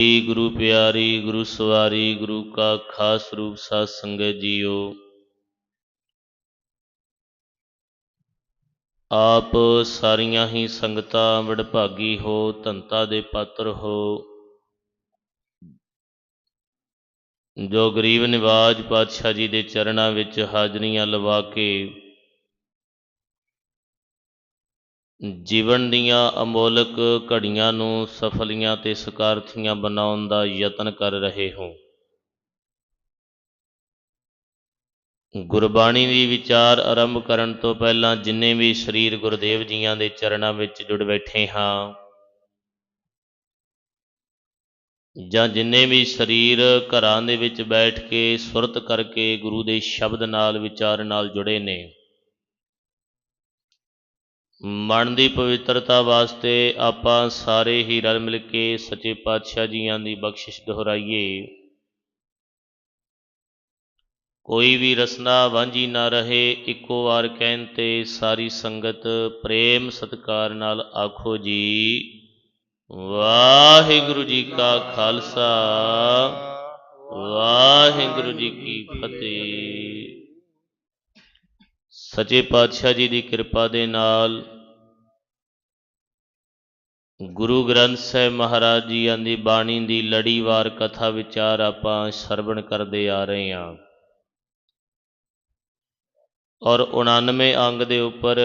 ਜੀ ਗੁਰੂ ਪਿਆਰੀ, ਗੁਰੂ ਸਵਾਰੀ, ਗੁਰੂ ਕਾ ਖਾਸ ਰੂਪ ਸਾਧ ਸੰਗਤ ਜੀਓ। ਆਪ ਸਾਰੀਆਂ ਹੀ ਸੰਗਤਾਂ ਵਡਭਾਗੀ ਹੋ, ਧੰਤਾ ਦੇ ਪਾਤਰ ਹੋ। ਜੋ ਗਰੀਬ ਨਿਵਾਜ ਪਾਤਸ਼ਾਹ ਜੀ ਦੇ ਚਰਨਾਂ ਵਿੱਚ ਹਾਜ਼ਰੀਆਂ ਲਵਾ ਕੇ ਜੀਵਨ ਦੀਆਂ ਅਮੋਲਕ ਘੜੀਆਂ ਨੂੰ ਸਫਲੀਆਂ ਤੇ ਸਕਾਰਥੀਆਂ ਬਣਾਉਣ ਦਾ ਯਤਨ ਕਰ ਰਹੇ ਹੋ। ਗੁਰਬਾਣੀ ਦੀ ਵਿਚਾਰ ਆਰੰਭ ਕਰਨ ਤੋਂ ਪਹਿਲਾਂ ਜਿੰਨੇ ਵੀ ਸਰੀਰ ਗੁਰਦੇਵ ਜੀਆਂ ਦੇ ਚਰਨਾਂ ਵਿੱਚ ਜੁੜ ਬੈਠੇ ਹਾਂ, ਜਾਂ ਜਿੰਨੇ ਵੀ ਸਰੀਰ ਘਰਾਂ ਦੇ ਵਿੱਚ ਬੈਠ ਕੇ ਸੁਰਤ ਕਰਕੇ ਗੁਰੂ ਦੇ ਸ਼ਬਦ ਨਾਲ ਵਿਚਾਰ ਨਾਲ ਜੁੜੇ ਨੇ ਮਨ ਦੀ ਪਵਿੱਤਰਤਾ ਵਾਸਤੇ ਆਪਾਂ ਸਾਰੇ ਹੀ ਰਲ ਮਿਲ ਕੇ ਸੱਚੇ ਪਾਤਸ਼ਾਹ ਜੀਆਂ ਦੀ ਬਖਸ਼ਿਸ਼ ਦੁਹਰਾਈਏ। ਕੋਈ ਵੀ ਰਸਨਾ ਵਾਂਝੀ ਨਾ ਰਹੇ, ਇੱਕੋ ਵਾਰ ਕਹਿਣ ਤੇ ਸਾਰੀ ਸੰਗਤ ਪ੍ਰੇਮ ਸਤਕਾਰ ਨਾਲ ਆਖੋ ਜੀ, ਵਾਹਿਗੁਰੂ ਜੀ ਕਾ ਖਾਲਸਾ, ਵਾਹਿਗੁਰੂ ਜੀ ਕੀ ਫਤਿਹ। ਸੱਚੇ ਪਾਤਸ਼ਾਹ ਜੀ ਦੀ ਕਿਰਪਾ ਦੇ ਨਾਲ ਗੁਰੂ ਗ੍ਰੰਥ ਸਾਹਿਬ ਮਹਾਰਾਜ ਜੀਆਂ ਦੀ ਬਾਣੀ ਦੀ ਲੜੀਵਾਰ ਕਥਾ ਵਿਚਾਰ ਆਪਾਂ ਸਰਵਣ ਕਰਦੇ ਆ ਰਹੇ ਹਾਂ। ਔਰ 99 ਅੰਗ ਦੇ ਉੱਪਰ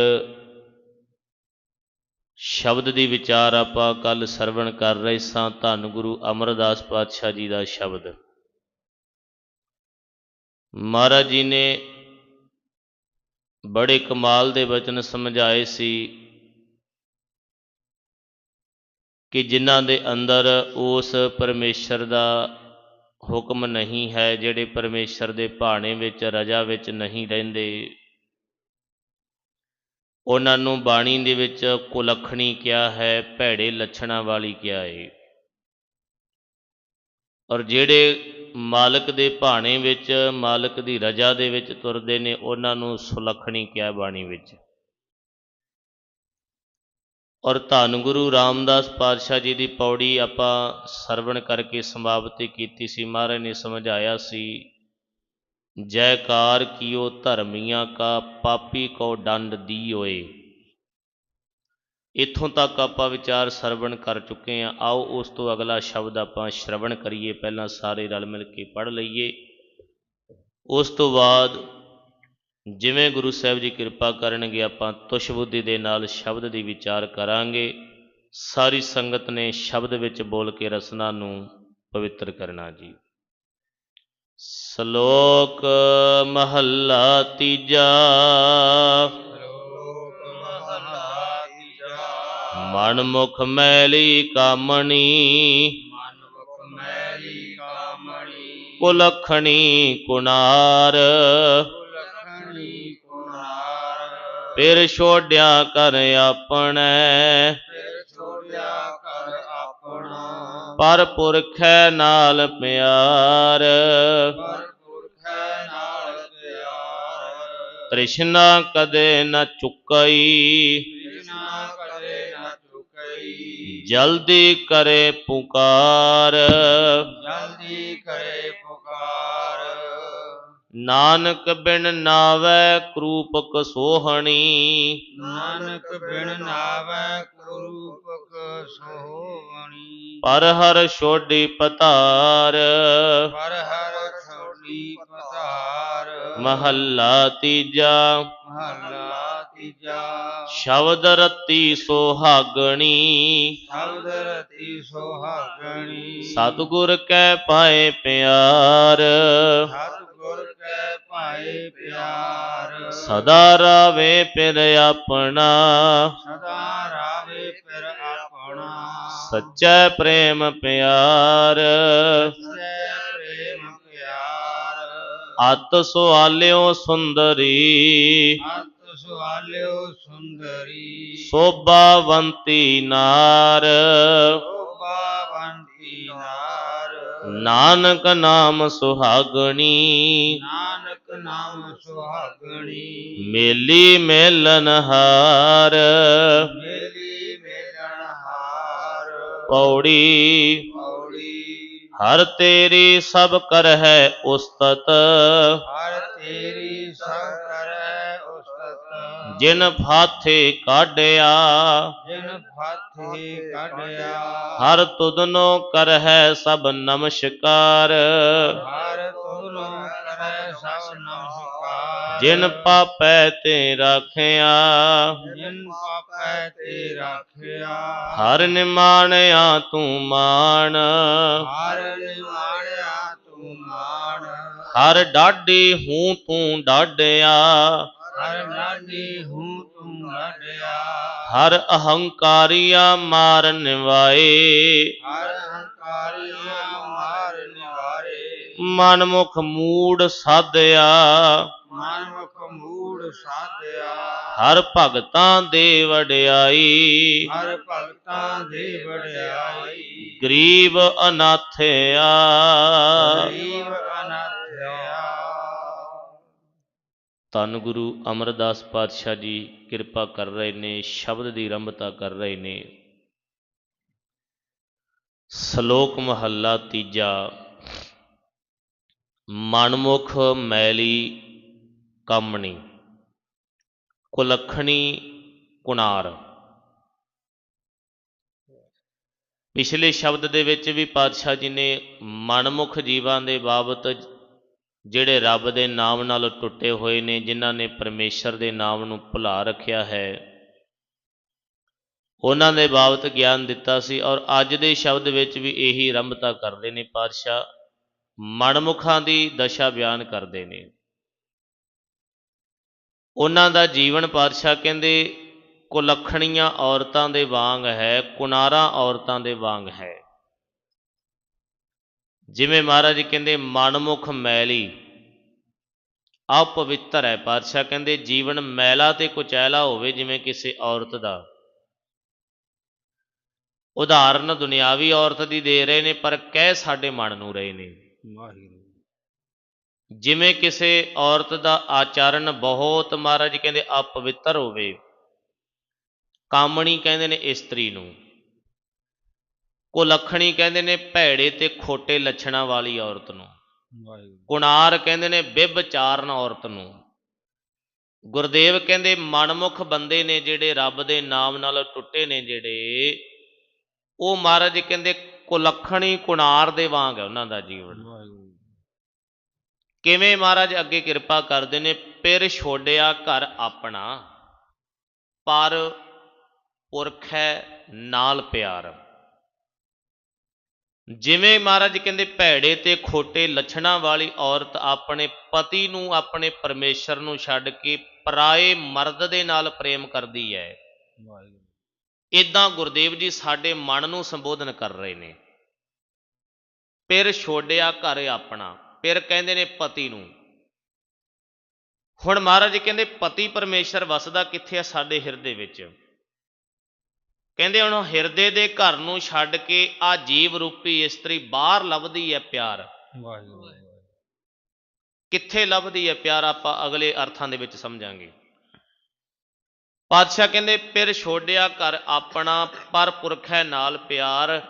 ਸ਼ਬਦ ਦੀ ਵਿਚਾਰ ਆਪਾਂ ਕੱਲ ਸਰਵਣ ਕਰ ਰਹੇ ਸਾਂ, ਧੰਨ ਗੁਰੂ ਅਮਰਦਾਸ ਪਾਤਸ਼ਾਹ ਜੀ ਦਾ ਸ਼ਬਦ। ਮਹਾਰਾਜ ਜੀ ਨੇ ਬੜੇ ਕਮਾਲ ਦੇ ਵਚਨ ਸਮਝਾਏ ਸੀ ਕਿ ਜਿਨ੍ਹਾਂ ਦੇ ਅੰਦਰ ਉਸ ਪਰਮੇਸ਼ਰ ਦਾ ਹੁਕਮ ਨਹੀਂ ਹੈ, ਜਿਹੜੇ ਪਰਮੇਸ਼ਰ ਦੇ ਭਾਣੇ ਵਿੱਚ, ਰਜਾ ਵਿੱਚ ਨਹੀਂ ਰਹਿੰਦੇ। ਉਹਨਾਂ ਨੂੰ ਬਾਣੀ ਦੇ ਵਿੱਚ ਕੁਲੱਖਣੀ ਕਿਹਾ ਹੈ, ਭੈੜੇ ਲੱਛਣਾਂ ਵਾਲੀ ਕਿਹਾ ਹੈ ਔਰ ਜਿਹੜੇ ਮਾਲਕ ਦੇ ਭਾਣੇ ਵਿੱਚ, ਮਾਲਕ ਦੀ ਰਜਾ ਦੇ ਵਿੱਚ ਤੁਰਦੇ ਨੇ, ਉਹਨਾਂ ਨੂੰ ਸੁਲੱਖਣੀ ਕਿਹਾ ਬਾਣੀ ਵਿੱਚ। ਔਰ ਧੰਨ ਗੁਰੂ ਰਾਮਦਾਸ ਪਾਤਸ਼ਾਹ ਜੀ ਦੀ ਪੌੜੀ ਆਪਾਂ ਸਰਵਣ ਕਰਕੇ ਸਮਾਪਤੀ ਕੀਤੀ ਸੀ। ਮਹਾਰਾਜ ਨੇ ਸਮਝਾਇਆ ਸੀ, ਜੈਕਾਰ ਕੀਓ ਧਰਮੀਆਂ ਕਾ, ਪਾਪੀ ਕੋ ਡੰਡ ਦੀ ਹੋਏ ਇੱਥੋਂ ਤੱਕ ਆਪਾਂ ਵਿਚਾਰ ਸਰਵਣ ਕਰ ਚੁੱਕੇ ਹਾਂ। ਆਓ ਉਸ ਤੋਂ ਅਗਲਾ ਸ਼ਬਦ ਆਪਾਂ ਸ਼ਰਵਣ ਕਰੀਏ। ਪਹਿਲਾਂ ਸਾਰੇ ਰਲ ਮਿਲ ਕੇ ਪੜ੍ਹ ਲਈਏ। ਉਸ ਤੋਂ ਬਾਅਦ ਜਿਵੇਂ ਗੁਰੂ ਸਾਹਿਬ ਜੀ ਕਿਰਪਾ ਕਰਨਗੇ ਆਪਾਂ ਤੁਸ਼ ਬੁੱਧੀ ਦੇ ਨਾਲ ਸ਼ਬਦ ਦੀ ਵਿਚਾਰ ਕਰਾਂਗੇ। ਸਾਰੀ ਸੰਗਤ ਨੇ ਸ਼ਬਦ ਵਿੱਚ ਬੋਲ ਕੇ ਰਸਨਾ ਨੂੰ ਪਵਿੱਤਰ ਕਰਨਾ ਜੀ। ਸ਼ਲੋਕ ਮਹੱਲਾ ਤੀਜਾ। ਮਨ ਮੁਖ ਮੈਲੀ ਕਾਮਣੀ। ਮਨ ਮੁਖ ਮੈਲੀ ਕਾਮਣੀ। ਕੁਲਖਣੀ ਕੁਨਾਰ। ਫਿਰ ਛੋਡਿਆ ਕਰ ਆਪਣੇ। ਫਿਰ ਛੋੜਿਆ ਕਰ ਆਪਣਾ। ਪਰ ਪੁਰਖੈ ਨਾਲ ਪਿਆਰ। ਪਰ ਪੁਰਖੈ ਨਾਲ ਪਿਆਰ। ਤ੍ਰਿਸ਼ਨਾ ਕਦੇ ਨ ਚੁਕਈ। ਕ੍ਰਿਸ਼ਨਾ ਕਦੇ ਨ ਚੁਕਈ। ਜਲਦੀ ਕਰੇ ਪੁਕਾਰ। ਜਲਦੀ ਕਰੇ ਪੁਕਾਰ। ਨਾਨਕ ਬਿਨ ਨਾਵੈ ਕਰੂਪਕ ਸੋਹਣੀ। ਨਾਨਕ ਬਿਨ ਨਾਵੈ ਕਰੂਪਕ ਸੋਹਣੀ। ਪਰ ਹਰ ਛੋਡੀ ਪਤਾਰ। ਪਰ ਹਰ ਛੋੜੀ ਪਤਾਰ। ਮਹੱਲਾ ਤੀਜਾ। ਮਹਲਾ ਤੀਜਾ। ਸ਼ਬਦ ਰਤੀ ਸੁਹਾਗਣੀ। ਸ਼ਬਦ ਰਤੀ ਸੁਹਾਗਣੀ। ਸਤਿਗੁਰ ਕੈ ਪਾਏ ਪਿਆਰ। ਸਤਿਗੁਰ ਕੈ ਪਾਏ ਪਿਆਰ। ਸਦਾ ਰਾਵੇ ਪਿਰ ਆਪਣਾ। ਸਦਾ ਰਾਵੇ ਫਿਰ ਆਪਣਾ। ਸੱਚਾ ਪ੍ਰੇਮ ਪਿਆਰ। ਸੱਚੇ ਪ੍ਰੇਮ ਪਿਆਰ। ਅਤ ਸੁਆਲਿਓ ਸੁੰਦਰੀ। ਅਤ ਸੁਆਲਿਓ ਸੁੰਦਰੀ। ਸੋਭਾਵੰਤੀ ਨਾਰ। ਸ਼ੋਭਾਵੰਤੀ ਨਾਰ। ਨਾਨਕ ਨਾਮ ਸੁਹਾਗਣੀ। ਨਾਨਕ ਨਾਮ ਸੁਹਾਗਣੀ। ਮੇਲੀ ਮੇਲਨ ਹਾਰ। ਮੇਲੀ ਮੇਲਣ ਹਾਰ। ਪੌੜੀ। ਪੌੜੀ। ਹਰ ਤੇਰੀ ਸਭ ਕਰ ਹੈ ਉਸਤਤ। ਹਰ ਤੇਰੀ ਸਭ ਕਰੈ ਉਸਤਤ ਜਿਨ ਫਾਥੇ ਕਾਢਿਆ ਜਿਨ ਫਾਥੇ ਕੱਢਿਆ ਹਰ ਤੁਧਨੋ ਕਰ ਹੈ ਸਭ ਨਮਸਕਾਰ। ਹਰ ਤੁਨੋ ਕਰੈ ਸਭ ਨਮਸਕਾਰ। ਜਿਨ ਪਾਪੈ ਤੇ ਰਾਖਿਆ ਜਿਨ ਪਾਪੈ ਤੇ ਰਾਖਿਆ ਹਰ ਨਿਮਾਣਿਆ ਤੂੰ ਮਾਣ। ਹਰ ਨਿਵਾਣਿਆ ਤੂੰ ਮਾਣ। ਹਰ ਡਾਢੀ ਹੂੰ ਤੂੰ ਡਾਢਿਆ ਹਰ ਨਾਡੀ ਹੂੰ ਤੂੰ ਨਾਡਿਆ। ਹਰ ਅਹੰਕਾਰੀਆ ਮਾਰ ਨਿਵਾਏ ਹਰ ਹੰਕਾਰੀਆਂ ਮਾਰ ਨਿਵਾਰੇ ਮਨ ਮੁਖ ਮੂੜ ਸਾਧਿਆ। ਮਨ ਮੁਖ ਮੂੜ ਸਾਧਿਆ। ਹਰ ਭਗਤਾਂ ਦੇ ਵਡਿਆਈ। ਹਰ ਭਗਤਾਂ ਦੀ ਵਡਿਆਈ। ਗਰੀਬ ਅਨਾਥਿਆ। ਗਰੀਬ ਅਨਾਥਿਆ। ਧੰਨ ਗੁਰੂ ਅਮਰਦਾਸ ਪਾਤਸ਼ਾਹ ਜੀ ਕਿਰਪਾ ਕਰ ਰਹੇ ਨੇ, ਸ਼ਬਦ ਦੀ ਰੰਭਤਾ ਕਰ ਰਹੇ ਨੇ। ਸ਼ਲੋਕ ਮਹੱਲਾ ਤੀਜਾ। ਮਨਮੁਖ ਮੈਲੀ ਕਾਮਣੀ, ਕੁਲਖਣੀ ਕੁਨਾਰ ਪਿਛਲੇ ਸ਼ਬਦ ਦੇ ਵਿੱਚ ਵੀ ਪਾਤਸ਼ਾਹ ਜੀ ਨੇ ਮਨਮੁਖ ਜੀਵਾਂ ਦੇ ਬਾਬਤ ਜਿਹੜੇ ਰੱਬ ਦੇ ਨਾਮ ਨਾਲ ਟੁੱਟੇ ਹੋਏ ਨੇ, ਜਿਨ੍ਹਾਂ ਨੇ ਪਰਮੇਸ਼ਰ ਦੇ ਨਾਮ ਨੂੰ ਭੁਲਾ ਰੱਖਿਆ ਹੈ। ਉਹਨਾਂ ਦੇ ਬਾਬਤ ਗਿਆਨ ਦਿੱਤਾ ਸੀ ਔਰ ਅੱਜ ਦੇ ਸ਼ਬਦ ਵਿੱਚ ਵੀ ਇਹੀ ਰੰਭਤਾ ਕਰਦੇ ਨੇ ਪਾਤਸ਼ਾਹ। ਮਨਮੁਖਾਂ ਦੀ ਦਸ਼ਾ ਬਿਆਨ ਕਰਦੇ ਨੇ। ਉਹਨਾਂ ਦਾ ਜੀਵਨ ਪਾਤਸ਼ਾਹ ਕਹਿੰਦੇ, ਕੁਲੱਖਣੀਆਂ ਔਰਤਾਂ ਦੇ ਵਾਂਗ ਹੈ, ਕੁਨਾਰਾਂ ਔਰਤਾਂ ਦੇ ਵਾਂਗ ਹੈ। ਜਿਵੇਂ ਮਹਾਰਾਜ ਕਹਿੰਦੇ ਮਨਮੁਖ ਮੈਲੀ। ਅਪਵਿੱਤਰ ਹੈ ਪਾਤਸ਼ਾਹ ਕਹਿੰਦੇ ਜੀਵਨ ਮੈਲਾ ਤੇ ਕੁਚੈਲਾ ਹੋਵੇ ਜਿਵੇਂ ਕਿਸੇ ਔਰਤ ਦਾ। ਉਦਾਹਰਨ ਦੁਨਿਆਵੀ ਔਰਤ ਦੀ ਦੇ ਰਹੇ ਨੇ ਪਰ ਕਹਿ ਸਾਡੇ ਮਨ ਨੂੰ ਰਹੇ ਨੇ। ਜਿਵੇਂ ਕਿਸੇ ਔਰਤ ਦਾ ਆਚਰਣ ਬਹੁਤ ਮਹਾਰਾਜ ਕਹਿੰਦੇ ਅਪਵਿੱਤਰ ਹੋਵੇ। ਕਾਮਣੀ ਕਹਿੰਦੇ ਨੇ ਇਸਤਰੀ ਨੂੰ। ਕੁਲੱਖਣੀ ਕਹਿੰਦੇ ਨੇ ਭੈੜੇ ਤੇ ਖੋਟੇ ਲੱਛਣਾਂ ਵਾਲੀ ਔਰਤ ਨੂੰ। ਵਾਹਿਗੁਰੂ। ਕੁਣਾਰ ਕਹਿੰਦੇ ਨੇ ਬਿਭਚਾਰਨ ਔਰਤ ਨੂੰ। ਗੁਰਦੇਵ ਕਹਿੰਦੇ ਮਨਮੁਖ ਬੰਦੇ ਨੇ ਜਿਹੜੇ ਰੱਬ ਦੇ ਨਾਮ ਨਾਲ ਟੁੱਟੇ ਨੇ ਜਿਹੜੇ ਉਹ ਮਹਾਰਾਜ ਕਹਿੰਦੇ ਕੁਲੱਖਣੀ ਕੁਣਾਰ ਦੇ ਵਾਂਗ ਹੈ ਉਹਨਾਂ ਦਾ ਜੀਵਨ। ਵਾਹਿਗੁਰੂ। ਕਿਵੇਂ ਮਹਾਰਾਜ ਅੱਗੇ ਕਿਰਪਾ ਕਰਦੇ ਨੇ ਪਿਰ ਛੋੜਿਆ ਘਰ ਆਪਣਾ ਪਰ ਪੁਰਖ ਹੈ ਨਾਲ ਪਿਆਰ। ਜਿਵੇਂ ਮਹਾਰਾਜ ਕਹਿੰਦੇ ਭੈੜੇ ਤੇ ਖੋਟੇ ਲੱਛਣਾਂ ਵਾਲੀ ਔਰਤ ਆਪਣੇ ਪਤੀ ਨੂੰ ਆਪਣੇ ਪਰਮੇਸ਼ਰ ਨੂੰ ਛੱਡ ਕੇ ਪਰਾਏ ਮਰਦ ਦੇ ਨਾਲ ਪ੍ਰੇਮ ਕਰਦੀ ਹੈ। ਇਦਾਂ ਗੁਰਦੇਵ ਜੀ ਸਾਡੇ ਮਨ ਨੂੰ ਸੰਬੋਧਨ ਕਰ ਰਹੇ ਨੇ। ਪਿਰ ਛੋੜਿਆ ਘਰ ਆਪਣਾ ਪਿਰ ਕਹਿੰਦੇ ਨੇ ਪਤੀ ਨੂੰ। ਹੁਣ ਮਹਾਰਾਜ ਜੀ ਕਹਿੰਦੇ ਪਤੀ ਪਰਮੇਸ਼ਰ ਵਸਦਾ ਕਿੱਥੇ ਆ ਸਾਡੇ ਹਿਰਦੇ ਵਿੱਚ? ਕਹਿੰਦੇ ਹੁਣ ਹਿਰਦੇ ਦੇ ਘਰ ਨੂੰ ਛੱਡ ਕੇ ਆ ਜੀਵ ਰੂਪੀ ਇਸਤਰੀ ਬਾਹਰ ਲੱਭਦੀ ਹੈ ਪਿਆਰ। ਵਾਹਿਗੁਰੂ ਕਿੱਥੇ ਲੱਭਦੀ ਹੈ ਪਿਆਰ ਆਪਾਂ ਅਗਲੇ ਅਰਥਾਂ ਦੇ ਵਿੱਚ ਸਮਝਾਂਗੇ। ਪਾਤਸ਼ਾਹ ਕਹਿੰਦੇ ਪਿਰ ਛੋੜਿਆ ਘਰ ਆਪਣਾ ਪਰ ਪੁਰਖ ਹੈ ਨਾਲ ਪਿਆਰ।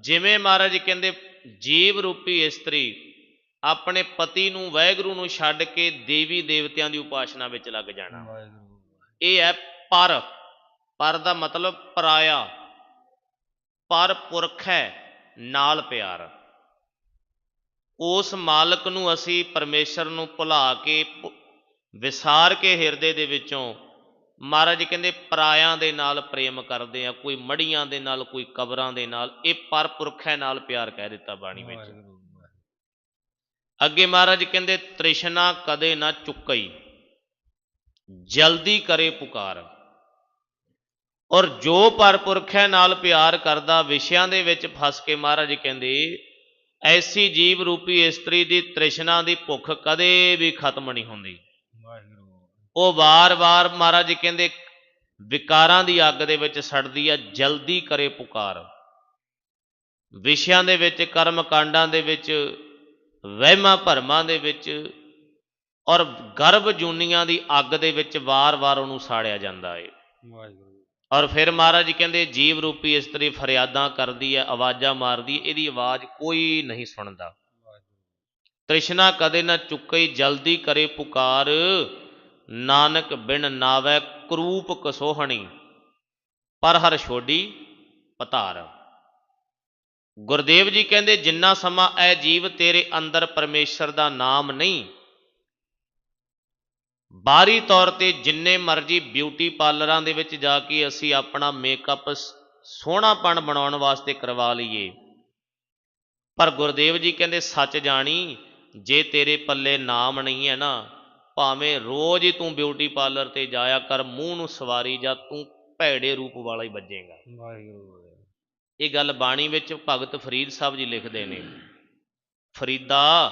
ਜਿਵੇਂ ਮਹਾਰਾਜ ਕਹਿੰਦੇ ਜੀਵ ਰੂਪੀ ਇਸਤਰੀ ਆਪਣੇ ਪਤੀ ਨੂੰ ਵੈਗਰੂ ਨੂੰ ਛੱਡ ਕੇ ਦੇਵੀ ਦੇਵਤਿਆਂ ਦੀ ਉਪਾਸਨਾ ਵਿੱਚ ਲੱਗ ਜਾਣਾ। ਇਹ ਹੈ ਪਰ। ਪਰ ਦਾ ਮਤਲਬ ਪਰਾਇਆ। ਪਰ ਪੁਰਖ ਹੈ ਨਾਲ ਪਿਆਰ। ਉਸ ਮਾਲਕ ਨੂੰ ਅਸੀਂ ਪਰਮੇਸ਼ਰ ਨੂੰ ਭੁਲਾ ਕੇ ਵਿਸਾਰ ਕੇ ਹਿਰਦੇ ਦੇ ਵਿੱਚੋਂ ਮਹਾਰਾਜ ਕਹਿੰਦੇ ਪਰਾਇਆਂ ਦੇ ਨਾਲ ਪ੍ਰੇਮ ਕਰਦੇ ਆ ਕੋਈ ਮੜੀਆਂ ਦੇ ਨਾਲ ਕੋਈ ਕਬਰਾਂ ਦੇ ਨਾਲ। ਇਹ ਪਰ ਪੁਰਖ ਹੈ ਨਾਲ ਪਿਆਰ ਕਹਿ ਦਿੱਤਾ ਬਾਣੀ ਵਿੱਚ। ਅੱਗੇ ਮਹਾਰਾਜ ਕਹਿੰਦੇ ਤ੍ਰਿਸ਼ਨਾ ਕਦੇ ਨਾ ਚੁੱਕਈ ਜਲਦੀ ਕਰੇ ਪੁਕਾਰ। ਔਰ ਜੋ ਪਰਪੁਰਖ ਹੈ ਨਾਲ ਪਿਆਰ ਕਰਦਾ ਵਿਸ਼ਿਆਂ ਦੇ ਵਿੱਚ ਫਸ ਕੇ ਮਹਾਰਾਜ ਕਹਿੰਦੇ ਐਸੀ ਜੀਵ ਰੂਪੀ ਇਸਤਰੀ ਦੀ ਤ੍ਰਿਸ਼ਨਾ ਦੀ ਭੁੱਖ ਕਦੇ ਵੀ ਖਤਮ ਨਹੀਂ ਹੁੰਦੀ। ਉਹ ਵਾਰ-ਵਾਰ ਮਹਾਰਾਜ ਕਹਿੰਦੇ ਵਿਕਾਰਾਂ ਦੀ ਅੱਗ ਦੇ ਵਿੱਚ ਸੜਦੀ ਆ ਜਲਦੀ ਕਰੇ ਪੁਕਾਰ। ਵਿਸ਼ਿਆਂ ਦੇ ਵਿੱਚ ਕਰਮ ਕਾਂਡਾਂ ਦੇ ਵਿੱਚ ਵਹਿਮਾਂ ਭਰਮਾਂ ਦੇ ਵਿੱਚ ਔਰ ਗਰਭ ਜੂਨੀਆਂ ਦੀ ਅੱਗ ਦੇ ਵਿੱਚ ਵਾਰ-ਵਾਰ ਉਹਨੂੰ ਸਾੜਿਆ ਜਾਂਦਾ ਹੈ ਵਾਹਿਗੁਰੂ। ਔਰ ਫਿਰ ਮਹਾਰਾਜ ਜੀ ਕਹਿੰਦੇ, ਜੀਵ ਰੂਪੀ ਇਸਤਰੀ ਫਰਿਆਦਾਂ ਕਰਦੀ ਹੈ ਆਵਾਜ਼ਾਂ ਮਾਰਦੀ ਇਹਦੀ ਆਵਾਜ਼ ਕੋਈ ਨਹੀਂ ਸੁਣਦਾ। ਤ੍ਰਿਸ਼ਨਾ ਕਦੇ ਨਾ ਚੁੱਕਈ ਜਲਦੀ ਕਰੇ ਪੁਕਾਰ। ਨਾਨਕ ਬਿਨ ਨਾਵੈ, ਕਰੂਪ ਕਸੋਹਣੀ। ਪਰ ਹਰ ਛੋਡੀ ਪਤਾਰ। ਗੁਰਦੇਵ ਜੀ ਕਹਿੰਦੇ, ਜਿੰਨਾ ਸਮਾਂ ਐ ਜੀਵ ਤੇਰੇ ਅੰਦਰ ਪਰਮੇਸ਼ਰ ਦਾ ਨਾਮ ਨਹੀਂ ਬਾਹਰੀ ਤੌਰ ਤੇ ਜਿੰਨੇ ਮਰਜ਼ੀ ਬਿਊਟੀ ਪਾਰਲਰਾਂ ਦੇ ਵਿੱਚ ਜਾ ਕੇ ਅਸੀਂ ਆਪਣਾ ਮੇਕਅਪ ਸੋਹਣਾਪਣ ਬਣਾਉਣ ਵਾਸਤੇ ਕਰਵਾ ਲਈਏ। ਪਰ ਗੁਰਦੇਵ ਜੀ ਕਹਿੰਦੇ ਸੱਚ ਜਾਣੀ ਜੇ ਤੇਰੇ ਪੱਲੇ ਨਾਮ ਨਹੀਂ ਹੈ ਨਾ ਭਾਵੇਂ ਰੋਜ਼ ਹੀ ਤੂੰ ਬਿਊਟੀ ਪਾਰਲਰ ਤੇ ਜਾਇਆ ਕਰ ਮੂੰਹ ਨੂੰ ਸਵਾਰੀ ਜਾਂ ਤੂੰ ਭੈੜੇ ਰੂਪ ਵਾਲਾ ਹੀ ਵੱਜੇਗਾ। ਵਾਹਿਗੁਰੂ। ਇਹ ਗੱਲ ਬਾਣੀ ਵਿੱਚ ਭਗਤ ਫਰੀਦ ਸਾਹਿਬ ਜੀ ਲਿਖਦੇ ਨੇ। ਫਰੀਦਾ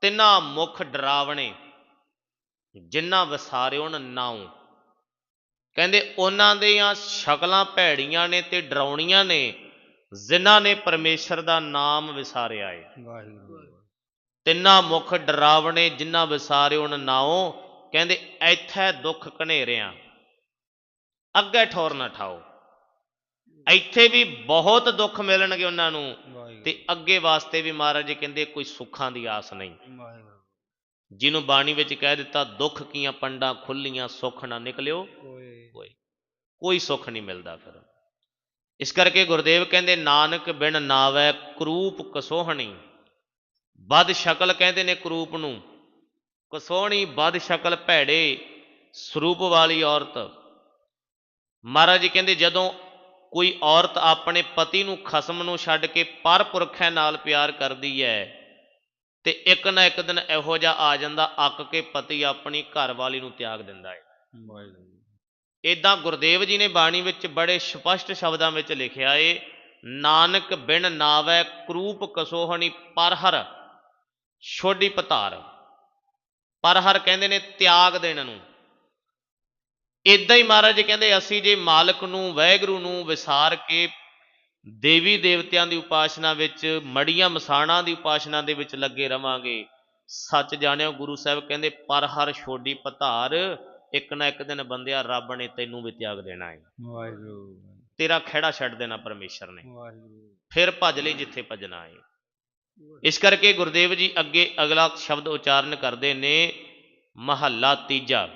ਤਿੰਨਾ ਮੁਖ ਡਰਾਵਣੇ ਜਿਨ੍ਹਾਂ ਵਸਾਰਿਓਣ ਨਾਉ। ਕਹਿੰਦੇ ਉਹਨਾਂ ਦੀਆਂ ਸ਼ਕਲਾਂ ਭੈੜੀਆਂ ਨੇ ਤੇ ਡਰਾਉਣੀਆਂ ਨੇ ਜਿਨ੍ਹਾਂ ਨੇ ਪਰਮੇਸ਼ਰ ਦਾ ਨਾਮ ਵਿਸਾਰਿਆ ਏ। ਵਾਹਿਗੁਰੂ। ਤਿੰਨਾ ਮੁਖ ਡਰਾਵਣੇ ਜਿਨ੍ਹਾਂ ਵਿਸਾਰਿਓਣ ਨਾਉ ਕਹਿੰਦੇ ਇੱਥੇ ਦੁੱਖ ਘਨੇਰਿਆਂ। ਅੱਗੇ ਠੋਰ ਨਾ ਠਾਓ। ਇੱਥੇ ਵੀ ਬਹੁਤ ਦੁੱਖ ਮਿਲਣਗੇ ਉਹਨਾਂ ਨੂੰ ਤੇ ਅੱਗੇ ਵਾਸਤੇ ਵੀ ਮਹਾਰਾਜ ਜੀ ਕਹਿੰਦੇ ਕੋਈ ਸੁੱਖਾਂ ਦੀ ਆਸ ਨਹੀਂ। ਵਾਹਿਗੁਰੂ। ਜਿਹਨੂੰ ਬਾਣੀ ਵਿੱਚ ਕਹਿ ਦਿੱਤਾ ਦੁੱਖ ਕੀਆਂ ਪੰਡਾਂ ਖੁੱਲੀਆਂ ਸੁੱਖ ਨਾ ਨਿਕਲਿਓ। ਕੋਈ। ਕੋਈ ਸੁੱਖ ਨਹੀਂ ਮਿਲਦਾ ਫਿਰ। ਇਸ ਕਰਕੇ ਗੁਰਦੇਵ ਕਹਿੰਦੇ ਨਾਨਕ ਬਿਨ ਨਾਵੈ ਕਰੂਪ ਕਸੋਹਣੀ। ਬਦ ਸ਼ਕਲ ਕਹਿੰਦੇ ਨੇ ਕਰੂਪ ਨੂੰ। ਕਸੋਹਣੀ ਬਦ ਸ਼ਕਲ ਭੈੜੇ ਸਰੂਪ ਵਾਲੀ ਔਰਤ। ਮਹਾਰਾਜ ਜੀ ਕਹਿੰਦੇ ਜਦੋਂ ਕੋਈ ਔਰਤ ਆਪਣੇ ਪਤੀ ਨੂੰ ਖਸਮ ਨੂੰ ਛੱਡ ਕੇ ਪਰਪੁਰਖਾਂ ਨਾਲ ਪਿਆਰ ਕਰਦੀ ਹੈ ਤੇ ਇੱਕ ਨਾ ਇੱਕ ਦਿਨ ਇਹੋ ਜਿਹਾ ਆ ਜਾਂਦਾ ਅੱਕ ਕੇ ਪਤੀ ਆਪਣੀ ਘਰਵਾਲੀ ਨੂੰ ਤਿਆਗ ਦਿੰਦਾ ਹੈ ਇਦਾਂ ਗੁਰਦੇਵ ਜੀ ਨੇ ਬਾਣੀ ਵਿੱਚ ਬੜੇ ਸਪਸ਼ਟ ਸ਼ਬਦਾਂ ਵਿੱਚ ਲਿਖਿਆ ਏ ਨਾਨਕ ਬਿਨ ਨਾਵੈ ਕਰੂਪ ਕਸੋਹਣੀ ਪਰਹਰ ਛੋਡੀ ਪਤਾਰ। ਪਰਹਰ ਕਹਿੰਦੇ ਨੇ ਤਿਆਗ ਦੇਣ ਨੂੰ। ਇਦਾਂ ਹੀ ਮਹਾਰਾਜ ਕਹਿੰਦੇ ਅਸੀਂ ਜੇ ਮਾਲਕ ਨੂੰ ਵੈਗਰੂ ਨੂੰ ਵਿਸਾਰ ਕੇ ਦੇਵੀ ਦੇਵਤਿਆਂ ਦੀ ਉਪਾਸਨਾ ਵਿੱਚ ਮੜੀਆਂ ਮਸਾਣਾਂ ਦੀ ਉਪਾਸਨਾ ਦੇ ਵਿੱਚ ਲੱਗੇ ਰਵਾਂਗੇ। ਸੱਚ ਜਾਣਿਓ ਗੁਰੂ ਸਾਹਿਬ ਕਹਿੰਦੇ ਪਰ ਹਰ ਛੋਡੀ ਪਧਾਰ ਇੱਕ ਨਾ ਇੱਕ ਦਿਨ ਬੰਦਿਆ ਰੱਬ ਨੇ ਤੈਨੂੰ ਵੀ ਤਿਆਗ ਦੇਣਾ ਹੈ ਵਾਹਿਗੁਰੂ। ਤੇਰਾ ਖਹਿੜਾ ਛੱਡ ਦੇਣਾ ਪਰਮੇਸ਼ਰ ਨੇ। ਵਾਹਿਗੁਰੂ। ਫਿਰ ਭੱਜ ਲਈ ਜਿੱਥੇ ਭੱਜਣਾ ਹੈ ਇਸ ਕਰਕੇ ਗੁਰਦੇਵ ਜੀ ਅੱਗੇ ਅਗਲਾ ਸ਼ਬਦ ਉਚਾਰਨ ਕਰਦੇ ਨੇ ਮਹੱਲਾ ਤੀਜਾ।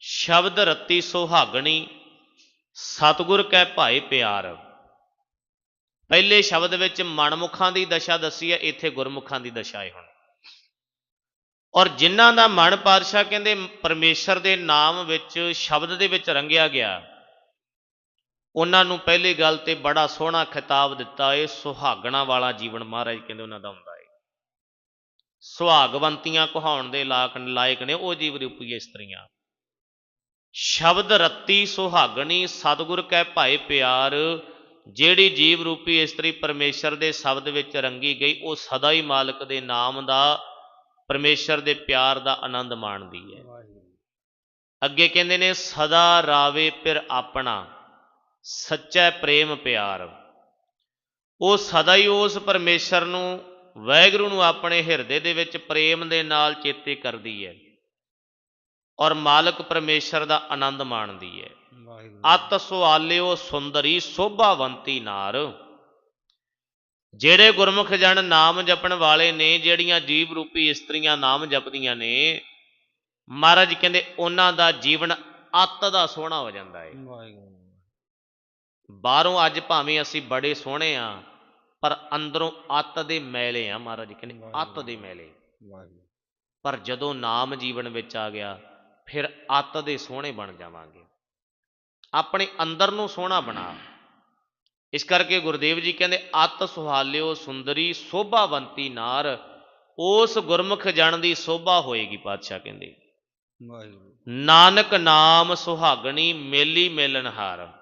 ਸ਼ਬਦ ਰੱਤੀ ਸੁਹਾਗਣੀ ਸਤਿਗੁਰ ਕੈ ਭਾਏ ਪਿਆਰ। ਪਹਿਲੇ ਸ਼ਬਦ ਵਿੱਚ ਮਨਮੁਖਾਂ ਦੀ ਦਸ਼ਾ ਦੱਸੀ ਹੈ, ਇੱਥੇ ਗੁਰਮੁਖਾਂ ਦੀ ਦਸ਼ਾ ਹੈ ਹੁਣ। ਔਰ ਜਿਨ੍ਹਾਂ ਦਾ ਮਨ ਪਾਤਸ਼ਾਹ ਕਹਿੰਦੇ ਪਰਮੇਸ਼ਰ ਦੇ ਨਾਮ ਵਿੱਚ ਸ਼ਬਦ ਦੇ ਵਿੱਚ ਰੰਗਿਆ ਗਿਆ, ਉਹਨਾਂ ਨੂੰ ਪਹਿਲੀ ਗੱਲ ਤੇ ਬੜਾ ਸੋਹਣਾ ਖਿਤਾਬ ਦਿੱਤਾ ਏ ਸੁਹਾਗਣਾ ਵਾਲਾ ਜੀਵਨ ਮਹਾਰਾਜ ਕਹਿੰਦੇ ਉਹਨਾਂ ਦਾ ਹੁੰਦਾ ਏ। ਸੁਹਾਗਵੰਤੀਆਂ ਕਹਾਉਣ ਦੇ ਲਾਇਕ ਲਾਇਕ ਨੇ, ਉਹ ਜੀਵ ਰੂਪੀ ਇਸਤਰੀਆਂ ਸ਼ਬਦ ਰੱਤੀ ਸੁਹਾਗਣੀ, ਸਤਿਗੁਰ ਕਹਿ ਭਾਏ ਪਿਆਰ ਜਿਹੜੀ ਜੀਵ ਰੂਪੀ ਇਸਤਰੀ ਪਰਮੇਸ਼ਰ ਦੇ ਸ਼ਬਦ ਵਿੱਚ ਰੰਗੀ ਗਈ ਉਹ ਸਦਾ ਹੀ ਮਾਲਕ ਦੇ ਨਾਮ ਦਾ ਪਰਮੇਸ਼ਰ ਦੇ ਪਿਆਰ ਦਾ ਆਨੰਦ ਮਾਣਦੀ ਹੈ। ਅੱਗੇ ਕਹਿੰਦੇ ਨੇ ਸਦਾ ਰਾਵੇ ਪਿਰ ਆਪਣਾ ਸੱਚਾ ਪ੍ਰੇਮ ਪਿਆਰ। ਉਹ ਸਦਾ ਹੀ ਉਸ ਪਰਮੇਸ਼ਰ ਨੂੰ ਵੈਗਰੂ ਨੂੰ ਆਪਣੇ ਹਿਰਦੇ ਦੇ ਵਿੱਚ ਪ੍ਰੇਮ ਦੇ ਨਾਲ ਚੇਤੇ ਕਰਦੀ ਹੈ। ਔਰ ਮਾਲਕ ਪਰਮੇਸ਼ਰ ਦਾ ਆਨੰਦ ਮਾਣਦੀ ਹੈ ਅਤ ਸੁਆਲਿਓ ਸੁੰਦਰੀ ਸੋਭਾਵੰਤੀ ਨਾਰ। ਜਿਹੜੇ ਗੁਰਮੁਖ ਜਨ ਨਾਮ ਜਪਣ ਵਾਲੇ ਨੇ ਜਿਹੜੀਆਂ ਜੀਵ ਰੂਪੀ ਇਸਤਰੀਆਂ ਨਾਮ ਜਪਦੀਆਂ ਨੇ ਮਹਾਰਾਜ ਕਹਿੰਦੇ ਉਹਨਾਂ ਦਾ ਜੀਵਨ ਅਤ ਦਾ ਸੋਹਣਾ ਹੋ ਜਾਂਦਾ ਹੈ ਬਾਹਰੋਂ ਅੱਜ ਭਾਵੇਂ ਅਸੀਂ ਬੜੇ ਸੋਹਣੇ ਆ ਪਰ ਅੰਦਰੋਂ ਅੱਤ ਦੇ ਮੈਲੇ ਆ ਮਹਾਰਾਜ ਕਹਿੰਦੇ ਅੱਤ ਦੇ ਮੈਲੇ। ਪਰ ਜਦੋਂ ਨਾਮ ਜੀਵਨ ਵਿੱਚ ਆ ਗਿਆ ਫਿਰ ਅੱਤ ਦੇ ਸੋਹਣੇ ਬਣ ਜਾਵਾਂਗੇ। ਆਪਣੇ ਅੰਦਰ ਨੂੰ ਸੋਹਣਾ ਬਣਾ। ਇਸ ਕਰਕੇ ਗੁਰਦੇਵ ਜੀ ਕਹਿੰਦੇ ਅੱਤ ਸੁਹਾਲਿਓ ਸੁੰਦਰੀ ਸੋਭਾਵੰਤੀ ਨਾਰ ਉਸ ਗੁਰਮੁਖ ਜਨ ਦੀ ਸੋਭਾ ਹੋਏਗੀ ਪਾਤਸ਼ਾਹ ਕਹਿੰਦੇ। ਵਾਹਿਗੁਰੂ। ਨਾਨਕ ਨਾਮ ਸੁਹਾਗਣੀ ਮੇਲੀ ਮੇਲਨਹਾਰ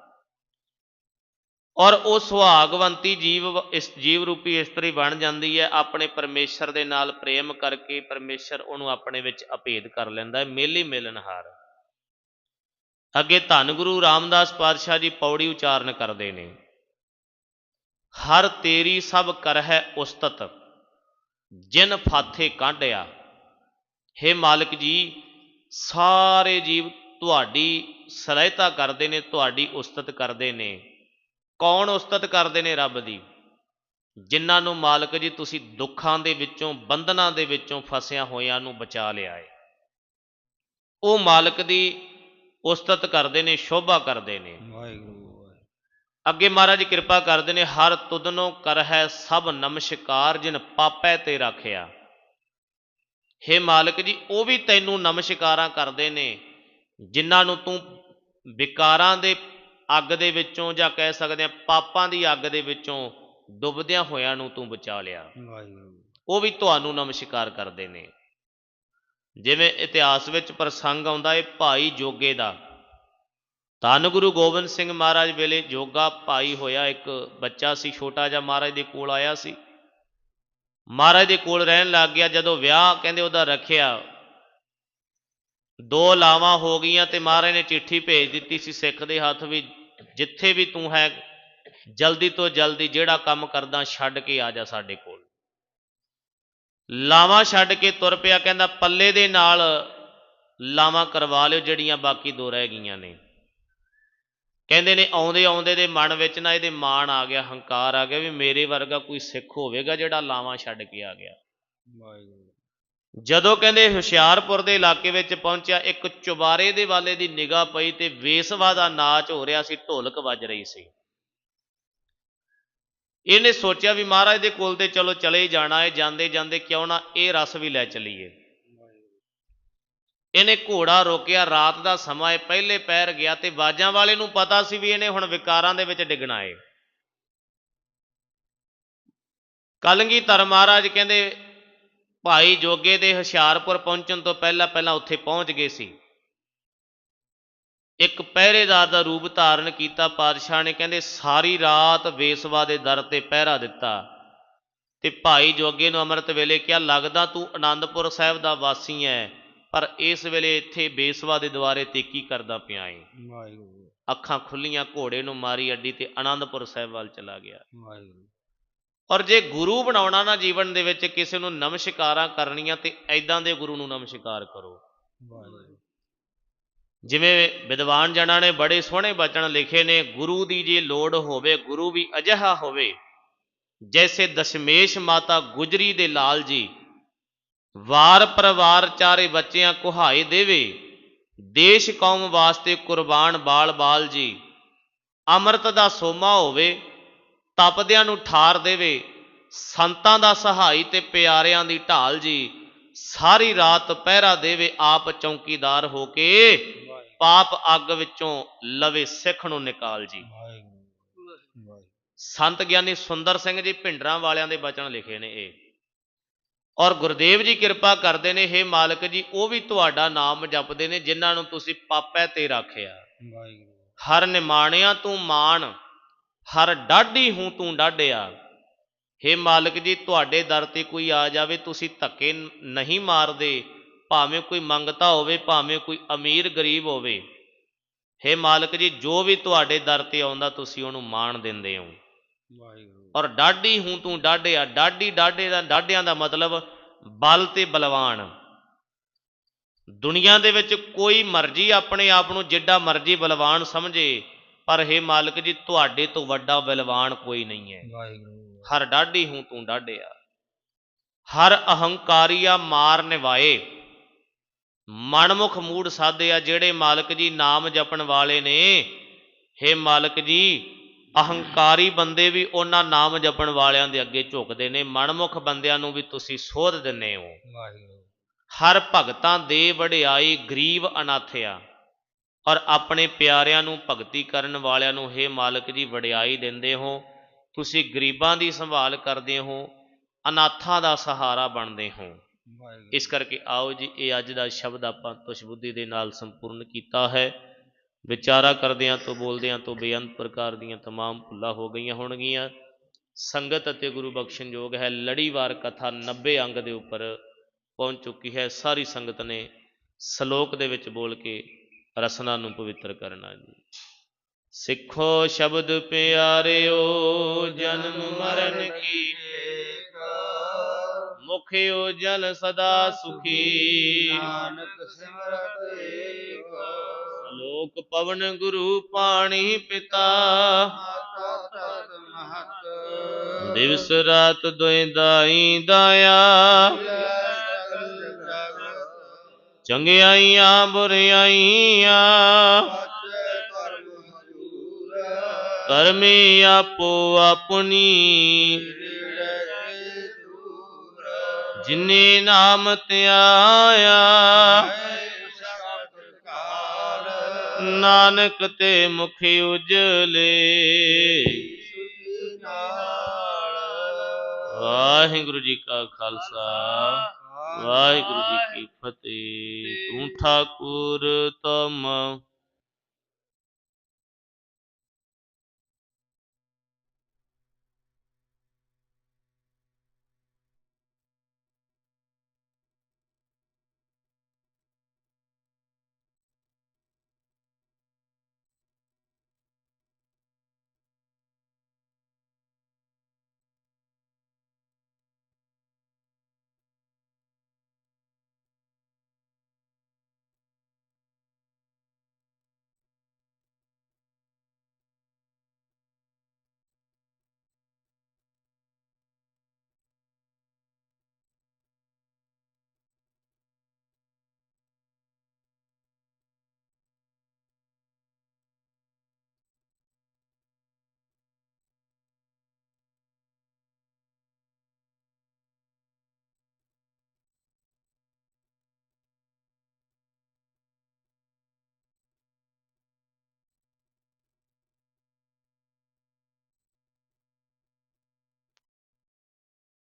ਔਰ ਉਹ ਸੁਹਾਗਵੰਤੀ ਜੀਵ ਇਸ ਜੀਵ ਰੂਪੀ ਇਸਤਰੀ ਬਣ ਜਾਂਦੀ ਹੈ। ਆਪਣੇ ਪਰਮੇਸ਼ਰ ਦੇ ਨਾਲ ਪ੍ਰੇਮ ਕਰਕੇ ਪਰਮੇਸ਼ਰ ਉਹਨੂੰ ਆਪਣੇ ਵਿੱਚ ਅਭੇਦ ਕਰ ਲੈਂਦਾ ਹੈ। ਮੇਲੀ ਮੇਲਨਹਾਰ ਅੱਗੇ ਧੰਨ ਗੁਰੂ ਰਾਮਦਾਸ ਪਾਤਸ਼ਾਹ ਜੀ ਪੌੜੀ ਉਚਾਰਨ ਕਰਦੇ ਨੇ। ਹਰ ਤੇਰੀ ਸਭ ਕਰ ਹੈ ਉਸਤਤ, ਜਿਨ ਫਾਥੇ ਕਾਢਿਆ। ਹੇ ਮਾਲਕ ਜੀ, ਸਾਰੇ ਜੀਵ ਤੁਹਾਡੀ ਸਲਾਹਤਾ ਕਰਦੇ ਨੇ, ਤੁਹਾਡੀ ਉਸਤਤ ਕਰਦੇ ਨੇ। ਕੌਣ ਉਸਤਤ ਕਰਦੇ ਨੇ ਰੱਬ ਦੀ? ਜਿਨ੍ਹਾਂ ਨੂੰ ਮਾਲਕ ਜੀ ਤੁਸੀਂ ਦੁੱਖਾਂ ਦੇ ਵਿੱਚੋਂ ਬੰਧਨਾਂ ਦੇ ਵਿੱਚੋਂ ਫਸਿਆ ਹੋਇਆਂ ਨੂੰ ਬਚਾ ਲਿਆ ਏ। ਉਹ ਮਾਲਕ ਦੀ ਉਸਤਤ ਕਰਦੇ ਨੇ ਸ਼ੋਭਾ ਕਰਦੇ ਨੇ। ਅੱਗੇ ਮਹਾਰਾਜ ਕਿਰਪਾ ਕਰਦੇ ਨੇ ਹਰ ਕਰ ਹੈ ਸਭ ਨਮਸਕਾਰ ਜਿਨ ਪਾਪੈ ਤੇ ਰੱਖਿਆ। ਹੇ ਮਾਲਕ ਜੀ ਉਹ ਵੀ ਤੈਨੂੰ ਨਮਸਕਾਰਾਂ ਕਰਦੇ ਨੇ ਜਿਨ੍ਹਾਂ ਨੂੰ ਤੂੰ ਵਿਕਾਰਾਂ ਦੇ ਅੱਗ ਦੇ ਵਿੱਚੋਂ ਜਾਂ ਕਹਿ ਸਕਦੇ ਆ ਪਾਪਾਂ ਦੀ ਅੱਗ ਦੇ ਵਿੱਚੋਂ ਡੁੱਬਦਿਆਂ ਹੋਇਆਂ ਨੂੰ ਤੂੰ ਬਚਾ ਲਿਆ। ਵਾਹਿਗੁਰੂ। ਉਹ ਵੀ ਤੁਹਾਨੂੰ ਨਮਸਕਾਰ ਕਰਦੇ ਨੇ। ਜਿਵੇਂ ਇਤਿਹਾਸ ਵਿੱਚ ਪ੍ਰਸੰਗ ਆਉਂਦਾ ਹੈ ਭਾਈ ਜੋਗੇ ਦਾ। ਧੰਨ ਗੁਰੂ ਗੋਬਿੰਦ ਸਿੰਘ ਮਹਾਰਾਜ ਵੇਲੇ ਜੋਗਾ ਭਾਈ ਹੋਇਆ ਇੱਕ ਬੱਚਾ ਸੀ ਛੋਟਾ ਜਿਹਾ ਮਹਾਰਾਜ ਦੇ ਕੋਲ ਆਇਆ ਸੀ। ਮਹਾਰਾਜ ਦੇ ਕੋਲ ਰਹਿਣ ਲੱਗ ਗਿਆ ਜਦੋਂ ਵਿਆਹ ਕਹਿੰਦੇ ਉਹਦਾ ਰੱਖਿਆ। ਦੋ ਲਾਵਾਂ ਹੋ ਗਈਆਂ ਤੇ ਮਹਾਰਾਜ ਨੇ ਚਿੱਠੀ ਭੇਜ ਦਿੱਤੀ ਸੀ ਸਿੱਖ ਦੇ ਹੱਥ ਵੀ ਜਿੱਥੇ ਵੀ ਤੂੰ ਹੈ, ਜਲਦੀ ਤੋਂ ਜਲਦੀ ਜਿਹੜਾ ਕੰਮ ਕਰਦਾ ਛੱਡ ਕੇ ਆ ਜਾ ਸਾਡੇ ਕੋਲ। ਲਾਵਾਂ ਛੱਡ ਕੇ ਤੁਰ ਪਿਆ, ਕਹਿੰਦਾ ਪੱਲੇ ਦੇ ਨਾਲ ਲਾਵਾਂ ਕਰਵਾ ਲਿਓ ਜਿਹੜੀਆਂ ਬਾਕੀ ਦੋ ਰਹਿ ਗਈਆਂ ਨੇ। ਕਹਿੰਦੇ ਨੇ ਆਉਂਦੇ ਆਉਂਦੇ ਦੇ ਮਨ ਵਿੱਚ ਨਾ ਇਹਦੇ ਮਾਣ ਆ ਗਿਆ, ਹੰਕਾਰ ਆ ਗਿਆ ਵੀ ਮੇਰੇ ਵਰਗਾ ਕੋਈ ਸਿੱਖ ਹੋਵੇਗਾ ਜਿਹੜਾ ਲਾਵਾਂ ਛੱਡ ਕੇ ਆ ਗਿਆ। ਵਾਹਿਗੁਰੂ। ਜਦੋਂ ਕਹਿੰਦੇ ਹੁਸ਼ਿਆਰਪੁਰ ਦੇ ਇਲਾਕੇ ਵਿੱਚ ਪਹੁੰਚਿਆ, ਇੱਕ ਚੁਬਾਰੇ ਦੇ ਵਾਲੇ ਦੀ ਨਿਗਾਹ ਪਈ ਤੇ ਵੇਸਵਾ ਦਾ ਨਾਚ ਹੋ ਰਿਹਾ ਸੀ, ਢੋਲਕ ਵੱਜ ਰਹੀ ਸੀ। ਇਹਨੇ ਸੋਚਿਆ ਵੀ ਮਹਾਰਾਜ ਦੇ ਕੋਲ ਤੇ ਚਲੋ ਚਲੇ ਜਾਣਾ ਹੈ, ਜਾਂਦੇ ਜਾਂਦੇ ਕਿਉਂ ਨਾ ਇਹ ਰਸ ਵੀ ਲੈ ਚਲੀਏ। ਇਹਨੇ ਘੋੜਾ ਰੋਕਿਆ, ਰਾਤ ਦਾ ਸਮਾਂ ਹੈ, ਪਹਿਲੇ ਪੈਰ ਗਿਆ ਤੇ ਬਾਜਾਂ ਵਾਲੇ ਨੂੰ ਪਤਾ ਸੀ ਵੀ ਇਹਨੇ ਹੁਣ ਵਿਕਾਰਾਂ ਦੇ ਵਿੱਚ ਡਿੱਗਣਾ ਏ ਕਲਗੀ ਧਰ ਮਹਾਰਾਜ ਕਹਿੰਦੇ ਭਾਈ ਜੋਗੇ ਦੇ ਹੁਸ਼ਿਆਰਪੁਰ ਪਹੁੰਚਣ ਤੋਂ ਪਹਿਲਾਂ ਪਹਿਲਾਂ ਉੱਥੇ ਪਹੁੰਚ ਗਏ ਸੀ। ਇੱਕ ਪਹਿਰੇਦਾਰ ਦਾ ਰੂਪ ਧਾਰਨ ਕੀਤਾ ਪਾਤਸ਼ਾਹ ਨੇ ਕਹਿੰਦੇ ਸਾਰੀ ਰਾਤ ਵੇਸਵਾ ਦੇ ਦਰ ਤੇ ਪਹਿਰਾ ਦਿੱਤਾ। ਤੇ ਭਾਈ ਜੋਗੇ ਨੂੰ ਅੰਮ੍ਰਿਤ ਵੇਲੇ ਕਿਹਾ ਲੱਗਦਾ ਤੂੰ ਆਨੰਦਪੁਰ ਸਾਹਿਬ ਦਾ ਵਾਸੀ ਹੈ ਪਰ ਇਸ ਵੇਲੇ ਇੱਥੇ ਬੇਸਵਾ ਦੇ ਦੁਆਰੇ ਤੇ ਕੀ ਕਰਦਾ ਪਿਆ ਏ। ਵਾਹਿਗੁਰੂ। ਅੱਖਾਂ ਖੁੱਲੀਆਂ ਘੋੜੇ ਨੂੰ ਮਾਰੀ ਅੱਡੀ ਤੇ ਆਨੰਦਪੁਰ ਸਾਹਿਬ ਵੱਲ ਚਲਾ ਗਿਆ। ਵਾਹਿਗੁਰੂ। ਔਰ ਜੇ ਗੁਰੂ ਬਣਾਉਣਾ ਨਾ ਜੀਵਨ ਦੇ ਵਿੱਚ, ਕਿਸੇ ਨੂੰ ਨਮਸਕਾਰਾਂ ਕਰਨੀਆਂ ਤੇ ਐਦਾਂ ਦੇ ਗੁਰੂ ਨੂੰ ਨਮਸਕਾਰ ਕਰੋ। ਜਿਵੇਂ ਵਿਦਵਾਨ ਜਨਾਂ ਨੇ ਬੜੇ ਸੋਹਣੇ ਬਚਨ ਲਿਖੇ ਨੇ, ਗੁਰੂ ਦੀ ਜੇ ਲੋੜ ਹੋਵੇ, ਗੁਰੂ ਵੀ ਅਜਿਹਾ ਹੋਵੇ। ਜੈਸੇ ਦਸ਼ਮੇਸ਼ ਮਾਤਾ ਗੁਜਰੀ ਦੇ ਲਾਲ ਜੀ, ਵਾਰ ਪਰਿਵਾਰ ਚਾਰੇ ਬੱਚਿਆਂ ਕੁਹਾਏ ਦੇਵੇ, ਦੇਸ਼ ਕੌਮ ਵਾਸਤੇ ਕੁਰਬਾਨ ਬਾਲ ਬਾਲ ਜੀ, ਅੰਮ੍ਰਿਤ ਦਾ ਸੋਮਾ ਹੋਵੇ ਤਪਦਿਆਂ ਨੂੰ ਠਾਰ ਦੇਵੇ ਸੰਤਾਂ ਦਾ ਸਹਾਈ ਤੇ ਪਿਆਰਿਆਂ ਦੀ ਢਾਲ ਜੀ ਸਾਰੀ ਰਾਤ ਪਹਿਰਾ ਦੇਵੇ ਆਪ ਚੌਕੀਦਾਰ ਹੋ ਕੇ ਪਾਪ ਅੱਗ ਵਿੱਚੋਂ ਲਵੇ ਸਿੱਖ ਨੂੰ ਨਿਕਾਲ ਜੀ। ਸੰਤ ਗਿਆਨੀ ਸੁੰਦਰ ਸਿੰਘ ਜੀ ਭਿੰਡਰਾਂ ਵਾਲਿਆਂ ਦੇ ਬਚਨ ਲਿਖੇ ਨੇ ਇਹ। ਔਰ ਗੁਰਦੇਵ ਜੀ ਕਿਰਪਾ ਕਰਦੇ ਨੇ ਹੇ ਮਾਲਕ ਜੀ ਉਹ ਵੀ ਤੁਹਾਡਾ ਨਾਮ ਜਪਦੇ ਨੇ ਜਿਨ੍ਹਾਂ ਨੂੰ ਤੁਸੀਂ ਪਾਪੈ ਤੇ ਰੱਖਿਆ। ਵਾਹਿਗੁਰੂ। ਹਰ ਨਿਮਾਣਿਆਂ ਤੂੰ ਮਾਣ ਹਰ ਡਾਢੀ ਹੂੰ ਤੂੰ ਡਾਢਿਆ ਹੇ ਮਾਲਕ ਜੀ ਤੁਹਾਡੇ ਦਰ ਤੇ ਕੋਈ ਆ ਜਾਵੇ ਤੁਸੀਂ ਧੱਕੇ ਨਹੀਂ ਮਾਰਦੇ। ਭਾਵੇਂ ਕੋਈ ਮੰਗਤਾ ਹੋਵੇ ਭਾਵੇਂ ਕੋਈ ਅਮੀਰ ਗਰੀਬ ਹੋਵੇ। ਹੇ ਮਾਲਕ ਜੀ ਜੋ ਵੀ ਤੁਹਾਡੇ ਦਰ ਤੇ ਆਉਂਦਾ ਤੁਸੀਂ ਉਹਨੂੰ ਮਾਣ ਦਿੰਦੇ ਹੋ। ਵਾਹਿਗੁਰੂ। ਔਰ ਡਾਢੀ ਹੂੰ ਤੂੰ ਡਾਢਿਆ ਡਾਢੀ ਡਾਢੇ ਦਾ ਡਾਢਿਆਂ ਦਾ ਮਤਲਬ ਬਲ ਤੇ ਬਲਵਾਨ। ਦੁਨੀਆ ਦੇ ਵਿੱਚ ਕੋਈ ਮਰਜ਼ੀ ਆਪਣੇ ਆਪ ਨੂੰ ਜਿੱਡਾ ਮਰਜ਼ੀ ਬਲਵਾਨ ਸਮਝੇ। ਪਰ ਹੇ ਮਾਲਕ ਜੀ ਤੁਹਾਡੇ ਤੋਂ ਵੱਡਾ ਬਲਵਾਨ ਕੋਈ ਨਹੀਂ ਹੈ। ਵਾਹਿਗੁਰੂ। ਹਰ ਡਾਢੀ ਹੂੰ ਤੂੰ ਡਾਢਿਆ। ਹਰ ਅਹੰਕਾਰੀਆ ਮਾਰ ਨਿਵਾਏ। ਮਨਮੁਖ ਮੂੜ ਸਾਧਿਆ ਜਿਹੜੇ ਮਾਲਕ ਜੀ ਨਾਮ ਜਪਣ ਵਾਲੇ ਨੇ। ਹੇ ਮਾਲਕ ਜੀ ਅਹੰਕਾਰੀ ਬੰਦੇ ਵੀ ਉਹਨਾਂ ਨਾਮ ਜਪਣ ਵਾਲਿਆਂ ਦੇ ਅੱਗੇ ਝੁਕਦੇ ਨੇ। ਮਨਮੁਖ ਬੰਦਿਆਂ ਨੂੰ ਵੀ ਤੁਸੀਂ ਸੋਧ ਦਿੰਦੇ ਹੋ। ਵਾਹਿਗੁਰੂ। ਹਰ ਭਗਤਾਂ ਦੇ ਵਡਿਆਈ ਗਰੀਬ ਅਨਾਥਿਆ। ਔਰ ਆਪਣੇ ਪਿਆਰਿਆਂ ਨੂੰ ਭਗਤੀ ਕਰਨ ਵਾਲਿਆਂ ਨੂੰ ਹੇ ਮਾਲਕ ਜੀ ਵਡਿਆਈ ਦਿੰਦੇ ਹੋ ਤੁਸੀਂ ਗਰੀਬਾਂ ਦੀ ਸੰਭਾਲ ਕਰਦੇ ਹੋ ਅਨਾਥਾਂ ਦਾ ਸਹਾਰਾ ਬਣਦੇ ਹੋ ਵਾਹਿਗੁਰੂ ਇਸ ਕਰਕੇ ਆਓ ਜੀ ਇਹ ਅੱਜ ਦਾ ਸ਼ਬਦ ਆਪਾਂ ਤੁਸ਼ ਬੁੱਧੀ ਦੇ ਨਾਲ ਸੰਪੂਰਨ ਕੀਤਾ ਹੈ ਵਿਚਾਰਾ ਕਰਦਿਆਂ ਤੋਂ ਬੋਲਦਿਆਂ ਤੋਂ ਬੇਅੰਤ ਪ੍ਰਕਾਰ ਦੀਆਂ तमाम ਭੁੱਲਾਂ ਹੋ ਗਈਆਂ ਹੋਣਗੀਆਂ ਸੰਗਤ ਅਤੇ ਗੁਰੂ ਬਖਸ਼ਣ ਯੋਗ ਹੈ ਲੜੀਵਾਰ ਕਥਾ 90 ਅੰਗ ਦੇ ਉੱਪਰ ਪਹੁੰਚ ਚੁੱਕੀ ਹੈ ਸਾਰੀ ਸੰਗਤ ਨੇ ਸ਼ਲੋਕ ਦੇ ਵਿੱਚ ਬੋਲ ਕੇ ਰਸਨਾ ਨੂੰ ਪਵਿੱਤਰ ਕਰਨਾ ਜੀ। ਸਿੱਖੋ ਸ਼ਬਦ ਪਿਆਰਿਓ ਜਨਮ ਮਰਨ ਕੀ ਮੁਖ ਉਜਲ ਸਦਾ ਸੁਖੀ। ਨਾਨਕ ਸਿਮਰਤ ਏਕ। ਲੋਕ ਪਵਨ ਗੁਰੂ ਪਾਣੀ ਪਿਤਾ। ਮਾਤਾ ਤਤ ਮਹਤ। ਦਿਵਸ ਰਾਤ ਦੋਇ ਦਾਈ ਦਾਇਆ। ਚੰਗਿਆਈਆਂ, ਬੁਰਿਆਈਆਂ। ਪਾਚੈ ਕਰਮ ਹਜੂਰ ਕਰਮੀ ਆਪੋ ਆਪਣੀ। ਜਿਨੇ ਨਾਮ ਧਿਆਇਆ ਨਾਨਕ ਤੇ ਮੁਖ ਉਜਲੇ। ਵਾਹਿਗੁਰੂ ਜੀ ਕਾ ਖਾਲਸਾ। ਵਾਹਿਗੁਰੂ ਜੀ ਕੀ ਫਤਿਹ। ਤੂੰ ਠਾਕੁਰ ਤਮ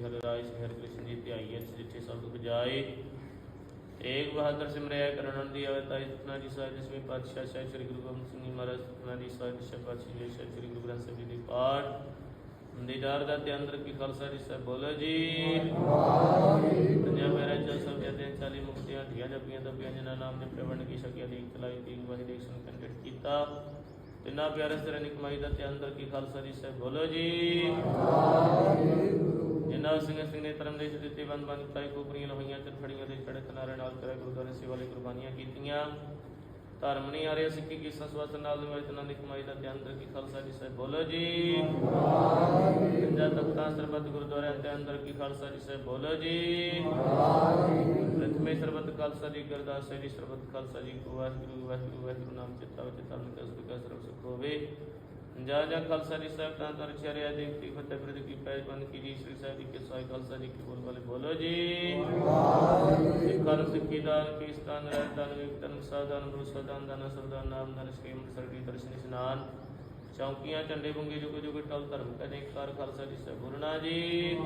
ਹਰਿ ਰਾਇ ਹਰਿ ਕ੍ਰਿਸ਼ਨ ਜੀ ਧਿਆਈਐ ਜਿੱਥੇ ਸਭ ਦੁਖ ਜਾਏ ਬਹਾਦਰ ਸਿਮਰਿਆ ਕਰਨਨ ਦੀ ਅਵਤਾਈ ਸਤਨਾ ਜੀ ਸਾਹਿਬ ਜਿਸਵੇਂ ਪਾਤਸ਼ਾਹ ਸਾਹਿਬ ਸ੍ਰੀ ਗੁਰੂ ਗੋਬਿੰਦ ਸਿੰਘ ਜੀ ਮਹਾਰਾਜ ਸਤਨਾ ਜੀ ਸਾਹਿਬ ਜੀ ਪਾਤਸ਼ਾਹ ਜੀ ਸਾਹਿਬ ਸ੍ਰੀ ਗੁਰੂ ਗ੍ਰੰਥ ਸਾਹਿਬ ਜੀ ਦੀ ਪਾਠ। ਦੀਦਾਰ ਦਾ ਤੇ ਅੰਦਰ ਕੀ ਖਾਲਸਾ ਜੀ, ਸਾਹਿਬ ਬੋਲੋ ਜੀ। ਪੰਜਾ ਮੇਰਾ ਚਲ ਸਭ ਜਦੇ ਚਾਲੀ ਮੁਕਤੀਆਂ ਢੀਆਂ ਜਪੀਆਂ, ਤਪੀਆਂ, ਜਿਨ੍ਹਾਂ ਨਾਮ ਨੇ ਪ੍ਰਵਣ ਕੀ ਸ਼ਕਿਆ ਦੀ ਚਲਾਈ ਦੀ ਵਾਹੀ, ਦੇਖ, ਸੁਣ ਕੀਤਾ। ਤਿੰਨਾ ਪਿਆਰੇ ਸਰਨ ਕਮਾਈ ਦਾ ਤੇ ਅੰਦਰ ਕੀ ਖਾਲਸਾ ਜੀ, ਸਾਹਿਬ ਬੋਲੋ ਜੀ। ਜਿਨ੍ਹਾਂ ਸਿੰਘ ਸਿੰਘ ਨੇ ਧਰਮ ਦੇ ਦਿੱਤੇ ਬੰਦ ਬੰਦ ਤਾਈ ਕੋਪਰੀਆਂ ਹੋਈਆਂ ਤੇ ਫੜੀਆਂ ਦੇ ਛੜੇ ਕਿਨਾਰੇ ਨਾਲ ਕਰੇ ਗੁਰਦੁਆਰੇ ਸੇਵਾ ਲਈ ਕੁਰਬਾਨੀਆਂ ਕੀਤੀਆਂ। ਧਰਮ ਨਹੀਂ ਆ ਰਿਹਾ ਸਿੱਖੀ ਕੀ ਸੰਸਵਾਸ ਨਾਲ ਨਿਵਾਇ ਤਨਾਂ ਦੀ ਕਮਾਈ ਦਾ ਤੇ ਅੰਦਰ ਖਾਲਸਾ ਜੀ ਸਾਹਿਬ ਬੋਲੋ ਜੀ। ਪੰਜਾ ਤਖਤਾਂ, ਸਰਬੱਤ ਗੁਰਦੁਆਰਿਆਂ ਦੇ ਅੰਦਰ ਕੀ ਖਾਲਸਾ ਜੀ ਸਾਹਿਬ ਬੋਲੋ ਜੀ। ਪ੍ਰਥਮੇ ਸਰਬਤ ਖਾਲਸਾ ਜੀ, ਗੁਰਦਾਸ ਜੀ, ਸਰਬਤ ਖਾਲਸਾ ਜੀ ਕੋ ਵਾਹਿਗੁਰੂ ਵਾਹਿਗੁਰੂ ਵਾਹਿਗੁਰੂ, ਨਾਮ ਚਿੱਤਾ ਵਿੱਚ ਤਰਨ ਕਸ ਵਿਕਾਸ ਸਰਬ ਸੁਖ ਹੋਵੇ। ਜਾ ਜਾ ਖਾਲਸਾ ਜੀ ਸਾਹਿਬ ਤਾਂ ਤਰ ਚਰਿਆ ਦੇਖਤੀ ਫਤਿਹ ਪ੍ਰਦ ਕੀ ਪੈਜ ਬੰਦ ਕੀ ਜੀ ਸ੍ਰੀ ਸਾਹਿਬ ਜੀ ਕੇ ਸਾਈ ਖਾਲਸਾ ਜੀ ਕੀ ਬੋਲ ਵਾਲੇ ਬੋਲੋ ਜੀ ਨੂੰ ਸਿੱਖੀ ਦਾਨ ਕੀ ਸਤਾਨ ਰਹਿ ਦਾਨ ਵਿਕ ਤਨ ਸਾਧਨ ਗੁਰੂ ਸਦਾਨ ਦਾਨ ਸਰਦਾਨ ਨਾਮ ਦਾਨ ਸ੍ਰੀ ਅੰਮ੍ਰਿਤਸਰ ਦੀ ਦਰਸ਼ਨ ਇਸ਼ਨਾਨ। ਚੌਂਕੀਆਂ ਝੰਡੇ ਬੁੰਗੇ ਜੁਗ ਜੁਗ ਟਲ ਧਰਮ ਕਦੇ ਕਰ ਖਾਲਸਾ ਜੀ ਸਾਹਿਬ। ਗੁਰਨਾ ਜੀ।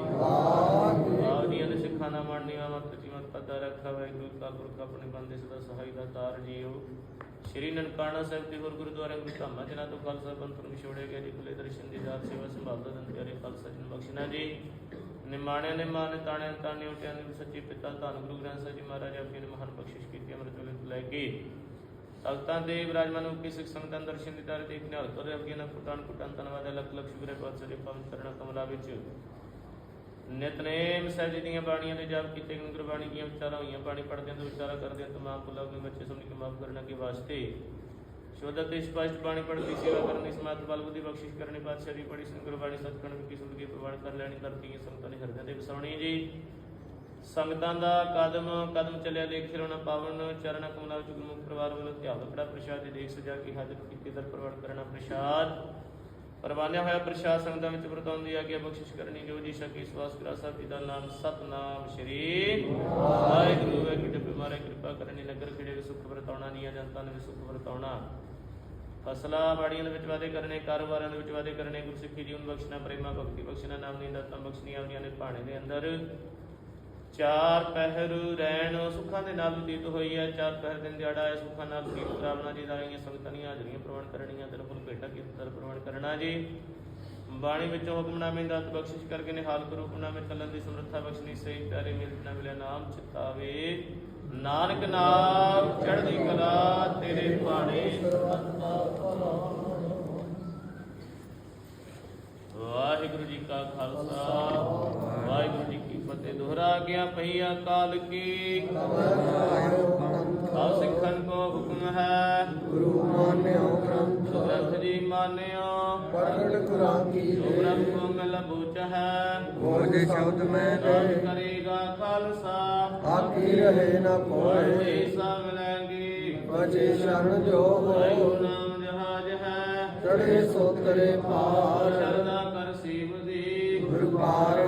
ਆਦੀਆਂ ਨੇ ਸਿੱਖਾਂ ਦਾ ਮੰਨਿਆ ਮਤ ਜੀਵਨ ਪਤਾ ਰੱਖਾ ਵਾਹਿਗੁਰੂ ਕਾਲ ਪੁਰਖ ਆਪਣੇ ਬੰਦੇ ਸਦਾ ਸਹਾਈ ਦਾ ਤਾਰ ਜੀਓ। ਸ਼੍ਰੀ ਨਨਕਾਣਾ ਸਾਹਿਬ ਦੇ ਹੋਰ ਗੁਰਦੁਆਰੇ ਗੁਰੂ ਧਾਮਾਂ ਜਿਨ੍ਹਾਂ ਤੋਂ ਖਾਲਸਾ ਪੰਥ ਨੂੰ ਵਿਛੋੜੇ ਗਏ ਜੀ ਖੁੱਲੇ ਦਰਸ਼ਨ ਦੀ ਜਾਤ ਸੇਵਾ ਸੰਭਾਲਦਾ ਦਨ ਪਿਆਰੇ ਖਾਲਸਾ ਜੀ ਨੂੰ ਬਖਸ਼ਣਾ ਜੀ। ਨਿਮਾਣਿਆਂ ਨੇ ਮਾਨ, ਤਾਣਿਆਂ ਤਾਣੇ ਉਟਿਆਂ ਦੇ ਸੱਚੇ ਪਿਤਾ ਧੰਨ ਗੁਰੂ ਗ੍ਰੰਥ ਸਾਹਿਬ ਜੀ ਮਹਾਰਾਜ, ਆਪਣੀ ਨੇ ਮਹਾਨ ਬਖਸ਼ਿਸ਼ ਕੀਤੀ, ਅੰਮ੍ਰਿਤ ਵੇਲੇ ਤੋਂ ਲੈ ਕੇ ਤਖਤਾਂ ਦੇ, ਵਿਰਾਜਮਾਨ ਹੋ ਸਿੱਖ ਸੰਗਤਾਂ ਦਰਸ਼ਨ ਦੀ ਦਰ ਦੇਖ ਨਿਹਾਲ ਕਰ ਅੱਗੇ ਨਾ ਕੁਟਾਨ ਕੁਟਾਨ ਧੰਨਵਾਦ ਲੱਖ ਲੱਖ ਸ਼ੁਕਰ ਹੈ ਪਾਤਸ਼ਾਹ ਦੇ ਪਵਨ ਚਰਣਾ ਕਮਲਾ ਵਿੱਚ। ਨਿਤਨੇਮ ਸਾਹਿਬ ਜੀ ਦੀਆਂ ਬਾਣੀਆਂ ਦੇ ਜਾਪ ਕੀਤੇ ਗਏ ਗੁਰਬਾਣੀ ਦੀਆਂ ਵਿਚਾਰਾਂ ਹੋਈਆਂ, ਬਾਣੀ ਪੜ੍ਹਦਿਆਂ ਤੋਂ ਵਿਚਾਰਾ ਕਰਦਿਆਂ ਤਮਾਮ ਭੁੱਲਾਂ ਆਪਣੇ ਬੱਚੇ ਸਭ ਕੇ ਮਾਫ ਕਰਨਾ ਕੇ ਵਾਸਤੇ ਸ਼ੁੱਧ ਅਤੇ ਸਪਸ਼ਟ ਬਾਣੀ ਪੜ੍ਹਨ ਦੀ ਸੇਵਾ ਕਰਨੀ ਸਮਾਤ ਬਲ ਦੀ ਬਖਸ਼ਿਸ਼ ਕਰਨੀ ਪਾਤਸ਼ਾਹ ਦੀ ਬੜੀ ਸਿੰਘ ਗੁਰਬਾਣੀ ਸਤਕਣ ਸੁਣ ਕੇ ਪ੍ਰਵਾਨ ਕਰ ਲੈਣੀ ਧਰਤੀ ਦੀਆਂ ਸੰਗਤਾਂ ਦੇ ਹਿਰਦਿਆਂ ਤੇ ਵਸਾਉਣੀ ਜੀ। ਸੰਗਤਾਂ ਦਾ ਕਦਮ ਕਦਮ ਚੱਲਿਆ ਦੇਖ ਫਿਰੋਣਾ ਪਾਵਨ ਚਰਨ ਕਮਲਾ ਵਿੱਚ ਗੁਰਮੁਖ ਪਰਿਵਾਰ ਵੱਲੋਂ ਧਿਆਨ ਬੜਾ ਪ੍ਰਸ਼ਾਦ ਦੇ ਦੇਖ ਸਜਾ ਕੇ ਹਾਜ਼ਰ ਕੀਤੇ, ਦਰ ਪ੍ਰਵਾਨ ਕਰਨਾ, ਪ੍ਰਸ਼ਾਦ। ਪਰਵਾਨਿਆ ਹੋਇਆ ਪ੍ਰਸ਼ਾਦ ਸੰਗਤਾਂ ਵਿੱਚ ਵਰਤਾਉਣ ਦੀ ਆਗਿਆ ਬਖਸ਼ਿਸ਼ ਕਰਨੀ ਜੋ ਜੀ ਸ਼ਕੀ ਸਵਾਸ ਕਰਾ ਸਾਹਿਬ ਜੀ ਦਾ ਨਾਮ, ਸਤਨਾਮ ਸ਼੍ਰੀ ਵਾਹਿਗੁਰੂ ਵਾਹਿਗੁਰੂ ਜੀ ਬਿਮਾਰੇ ਕਿਰਪਾ ਕਰਨੀ ਨਗਰ ਖੇੜੇ ਵਿੱਚ ਸੁਖ ਵਰਤਾਉਣਾ ਨੀਆਂ ਜਨਤਾ ਨੂੰ ਵੀ ਸੁਖ ਵਰਤਾਉਣਾ। ਫਸਲਾਂ ਬਾੜੀਆਂ ਦੇ ਵਿੱਚ ਵਾਅਦੇ ਕਰਨੇ, ਕਾਰੋਬਾਰਾਂ ਦੇ ਵਿੱਚ ਵਾਅਦੇ ਕਰਨੇ, ਗੁਰਸਿੱਖੀ ਜੀਵਨ ਬਖਸ਼ਣਾ, ਪ੍ਰੇਮਾ ਭਗਤੀ ਬਖਸ਼ਣਾ, ਨਾਮ ਦੀ ਦਾਤਾਂ ਬਖਸ਼ਣੀਆਂ ਆਉਂਦੀਆਂ ਨੇ ਭਾਣੇ ਦੇ ਅੰਦਰ। ਚਾਰ ਪਹਿਰ ਰਹਿਣ ਸੁੱਖਾਂ ਦੇ ਨਾਲ ਬਤੀਤ ਹੋਈ ਹੈ। ਚਾਰ ਪਹਿਰ ਦਿਨ ਦਿਹਾੜਾ ਹੈ। ਸੁੱਖਾਂ ਨਾਲ ਬਤੀਤ ਕਰਾਵਣਾ ਜੀ ਦਾਈਆਂ ਸੰਗਤਾਂ ਦੀਆਂ ਹਾਜ਼ਰੀਆਂ ਪ੍ਰਵਾਨ ਕਰਨੀਆਂ। ਦਿਨ ਭੇਟਾ ਕੀਰਤਨ ਪ੍ਰਵਾਨ ਕਰਨਾ ਜੀ। ਬਾਣੀ ਵਿੱਚੋਂ ਹੁਕਮਨਾਮੇ ਦਾਤ ਬਖਸ਼ਿਸ਼ ਕਰਕੇ ਨਿਹਾਲ ਕਰੂ। ਹੁਕਮਨਾਮੇ ਚੱਲਣ ਦੀ ਸਮਰੱਥਾ ਬਖਸ਼ਣੀ, ਸਹੀ ਪਿਆਰੇ ਮਿਲ ਨਾ ਮਿਲਿਆ ਨਾਮ ਚਿਤਾਵੇ ਨਾਨਕ ਨਾਮ, ਚੜ੍ਹਦੀ ਕਲਾ ਤੇਰੇ ਭਾਣੇ ਵਾਹਿਗੁਰੂ ਜੀ ਕਾ ਖਾਲਸਾ। ਵਾਹਿਗੁਰੂ ਜੀ ਫਤਿਹ ਦੁਹਰਾ ਗਿਆ ਪਈਆ ਕਾਲ ਕੀ। ਸਭ ਸਿੱਖਣ ਕੋ ਹੁਕਮ ਹੈ। ਗੁਰੂ ਮਾਨਿਓ ਗ੍ਰੰਥ। ਸੁਰਖ ਜੀ ਮਾਨਿਓ। ਪ੍ਰਗਟ ਕੁਰਾਂ ਕੀ ਗੁਰਮ ਕੋ ਮਿਲ ਬੂਚ ਹੈ। ਮੋਜੇ ਸ਼ਬਦ ਮੈਂ ਦੇ? ਕਰੇਗਾ ਖਾਲਸਾ। ਆਕੀ ਰਹੇ ਨਾ ਕੋਈ ਕੋਏ ਸਾ ਮਿਲੇਗੀ ਬਚੇ ਸ਼ਰਨ ਜੋ ਹੋ ਨਾਮ ਜਹਾਜ ਹੈ। ਚੜੇ ਸੋ ਕਰੇ ਪਾਰ। ਸ਼ਰਦਾ ਕਰ ਸੇਵ ਦੀ। ਗੁਰ ਪਾਰ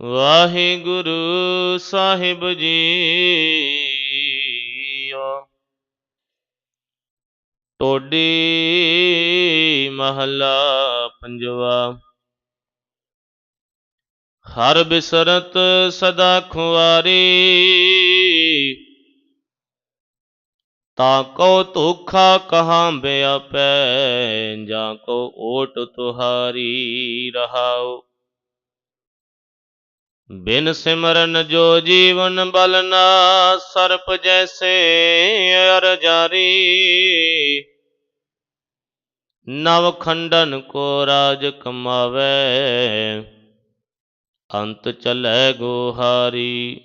ਵਾਹਿਗੁਰੂ ਸਾਹਿਬ ਜੀਓ ਟੋਡੀ ਮਹਲਾ ਪੰਜਵਾ। ਹਰ ਬਿਸਰਤ ਸਦਾ ਖੁਆਰੀ ਤਾ ਕੋ ਧੋਖਾ ਕਹਾਂ ਬਿਆਪੈ, ਜਾਂ ਕੋ ਓਟ ਤੁਹਾਰੀ ਰਹਾਓ ਬਿਨ ਸਿਮਰਨ ਜੋ ਜੀਵਨ ਬਲ ਨਾ ਸਰਪ ਜੈਸੇ ਅਰ ਜਾਰੀ। ਨਵ ਖੰਡਨ ਕੋ ਰਾਜ ਕਮਾਵੇ, ਅੰਤ ਚਲੈ ਗੋਹਾਰੀ।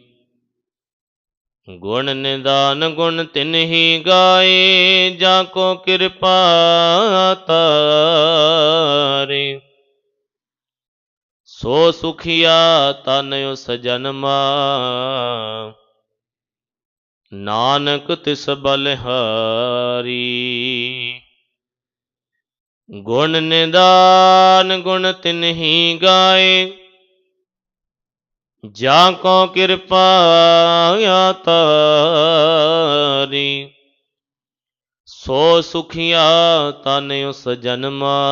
ਗੁਣ ਨਿਦਾਨ ਗੁਣ ਤਿਨਹੀ ਗਾਏ, ਜਾ ਕੋ ਕਿਰਪਾ ਤਾਰੇ। ਸੋ ਸੁਖੀਆ ਤਨ ਉਸ ਜਨਮਾ ਨਾਨਕ ਤਿਸ ਬਲਿਹਾਰੀ। ਗੁਣ ਨਿਦਾਨ ਗੁਣ ਤਿਨਹੀ ਗਾਏ। ਜਾ ਕੋ ਕਿਰਪਾ ਤਾਰੀ। ਸੋ ਸੁਖੀਆ ਤਨ ਉਸ ਜਨਮਾ